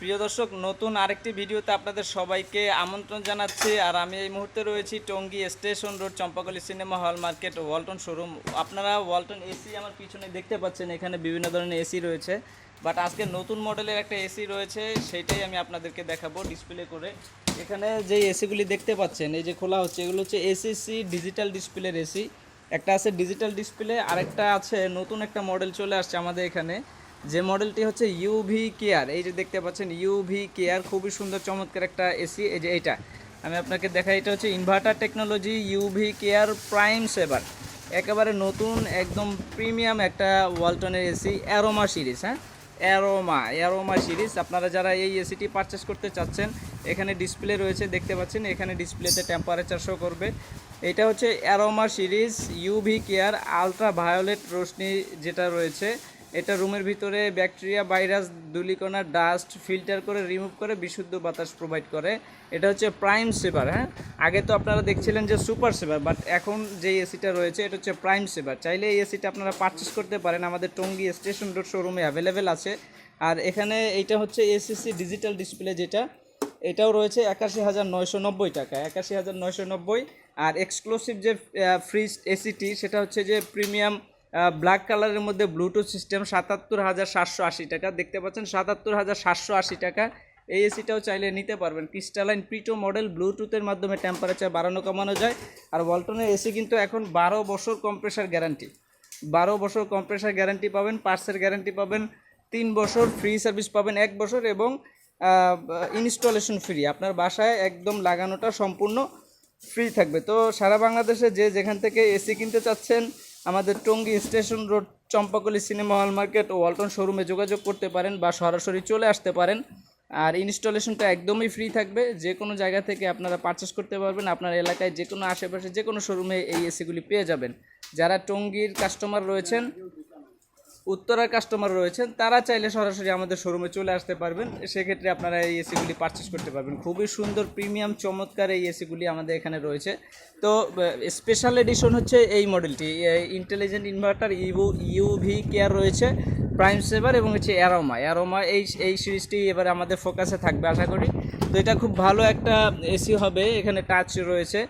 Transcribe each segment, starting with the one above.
প্রিয় দর্শক, নতুন আরেকটি ভিডিওতে আপনাদের সবাইকে আমন্ত্রণ জানাচ্ছি। আর আমি এই মুহূর্তে রয়েছি Tongi station road, Champakali cinema hall market, Walton showroom. আপনারা ওয়ালটন এসি আমার পিছনে দেখতে পাচ্ছেন, এখানে বিভিন্ন ধরনের এসি রয়েছে। বাট আজকে নতুন মডেলের একটা এসি রয়েছে সেইটাই আমি আপনাদেরকে দেখাবো ডিসপ্লে করে। এখানে যে এসিগুলি দেখতে পাচ্ছেন, এই যে খোলা হচ্ছে, এগুলো হচ্ছে এসিসি ডিজিটাল ডিসপ্লের এসি। একটা আছে ডিজিটাল ডিসপ্লে, আরেকটা আছে নতুন একটা মডেল চলে আসছে আমাদের এখানে। যে মডেলটি হচ্ছে ইউভি কেয়ার এই যে দেখতে পাচ্ছেন ইউভি কেয়ার খুবই সুন্দর, চমৎকার একটা এসি এই যে এইটা। আমি আপনাকে দেখাই, এটা হচ্ছে inverter technology UV care prime saver একেবারে নতুন, একদম প্রিমিয়াম একটা ওয়ালটনের এসি অ্যারোমা সিরিজ হ্যাঁ? অ্যারোমা অ্যারোমা সিরিজ আপনারা যারা এই এসিটি পারচেস করতে চাচ্ছেন, এখানে ডিসপ্লে রয়েছে, দেখতে পাচ্ছেন, এখানে ডিসপ্লেতে টেম্পারেচার শো করবে। এটা হচ্ছে aroma series UV care ultra violet Roshni যেটা রয়েছে এটা রুমের ভিতরে ব্যাকটেরিয়া, ভাইরাস ধুলিকণা ডাস্ট ফিল্টার করে রিমুভ করে বিশুদ্ধ বাতাস প্রোভাইড করে। এটা হচ্ছে প্রাইম সেভার হ্যাঁ? আগে তো আপনারা দেখছিলেন যে সুপার সেভার, বাট এখন যে এসিটা রয়েছে, এটা হচ্ছে প্রাইম সেভার। চাইলে এই এসিটা আপনারা পারচেস করতে পারেন, আমাদের টঙ্গী স্টেশন রোড শোরুমে অ্যাভেলেবেল আছে। আর এখানে এইটা হচ্ছে এসিসি ডিজিটাল ডিসপ্লে যেটা, এটাও রয়েছে একাশি হাজার নয়শো নব্বই টাকা, একাশি হাজার নয়শো নব্বই। আর এক্সক্লুসিভ যে ফ্রিজ এসিটি সেটা হচ্ছে যে প্রিমিয়াম ব্ল্যাক কালারের মধ্যে ব্লুটুথ সিস্টেম সাতাত্তর হাজার সাতশো আশি টাকা। দেখতে পাচ্ছেন, সাতাত্তর হাজার সাতশো আশি টাকা। এই এসিটাও চাইলে নিতে পারবেন। ক্রিস্টালাইন প্রিটো মডেল ব্লুটুথের মাধ্যমে টেম্পারেচার বাড়ানো, কমানো যায়। আর ওয়ালটনের এসি কিন্তু এখন বারো বছর কম্প্রেসার গ্যারান্টি বারো বছর কম্প্রেসার গ্যারান্টি পাবেন পার্সের গ্যারান্টি পাবেন, তিন বছর ফ্রি সার্ভিস পাবেন এক বছর এবং ইনস্টলেশন ফ্রি আপনার বাসায় একদম লাগানোটা সম্পূর্ণ ফ্রি থাকবে। তো সারা বাংলাদেশে যে যেখান থেকে এসি কিনতে চাচ্ছেন আমাদের Tongi station road, Champakali cinema hall market ও ওয়ালটন শোরুমে যোগাযোগ করতে পারেন বা সরাসরি চলে আসতে পারেন। আর ইনস্টলেশনটা একদমই ফ্রি থাকবে। যে কোনো জায়গা থেকে আপনারা পারচেস করতে পারবেন। আপনার এলাকায় যে কোনো আশেপাশে যে কোনো শোরুমে এই এসিগুলি পেয়ে যাবেন। যারা টঙ্গীর কাস্টমার রয়েছেন উত্তরার কাস্টমার রয়েছেন, তারা চাইলে সরাসরি আমাদের শোরুমে চলে আসতে পারবেন। সেক্ষেত্রে আপনারা এই এসিগুলি পারচেস করতে পারবেন। খুবই সুন্দর প্রিমিয়াম চমৎকার এই এসিগুলি আমাদের এখানে রয়েছে। তো স্পেশাল এডিশন হচ্ছে এই মডেলটি intelligent inverter U UV care রয়েছে প্রাইম সেভার এবং হচ্ছে অ্যারোমা অ্যারোমা এই এই সিরিজটি এবার আমাদের ফোকাসে থাকবে, আশা করি। তো এটা খুব ভালো একটা এসি হবে, এখানে টাচ রয়েছে।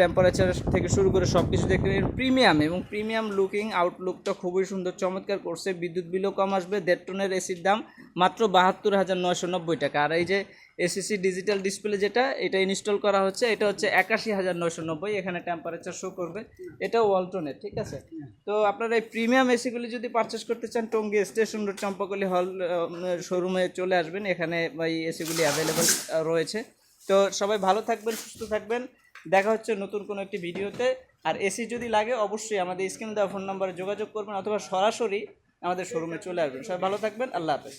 টেম্পারেচার থেকে শুরু করে সব কিছু দেখতে প্রিমিয়াম এবং প্রিমিয়াম লুকিং আউটলুকটা খুবই সুন্দর, চমৎকার করছে। বিদ্যুৎ বিলও কম আসবে, দেড় টনের এসির দাম মাত্র বাহাত্তর হাজার নয়শো নব্বই টাকা। আর এই যে এসিসি ডিজিটাল ডিসপ্লে যেটা, এটা ইনস্টল করা হচ্ছে, এটা হচ্ছে একাশি হাজার নয়শো নব্বই, এখানে টেম্পারেচার শো করবে। এটাও ওয়ালটনের ঠিক আছে? তো আপনারা এই প্রিমিয়াম এসিগুলি যদি পারচেস করতে চান, টঙ্গি স্টেশন রোড চম্পাকলি হল শোরুমে চলে আসবেন। এখানে এই এসিগুলি অ্যাভেলেবেল রয়েছে। তো সবাই ভালো থাকবেন, সুস্থ থাকবেন। দেখা হচ্ছে নতুন কোনো একটি ভিডিওতে। আর এসি যদি লাগে, অবশ্যই আমাদের স্ক্রিনে দেওয়া ফোন নাম্বারে যোগাযোগ করবেন অথবা সরাসরি আমাদের শোরুমে চলে আসবেন। সবাই ভালো থাকবেন, আল্লাহ হাফেজ।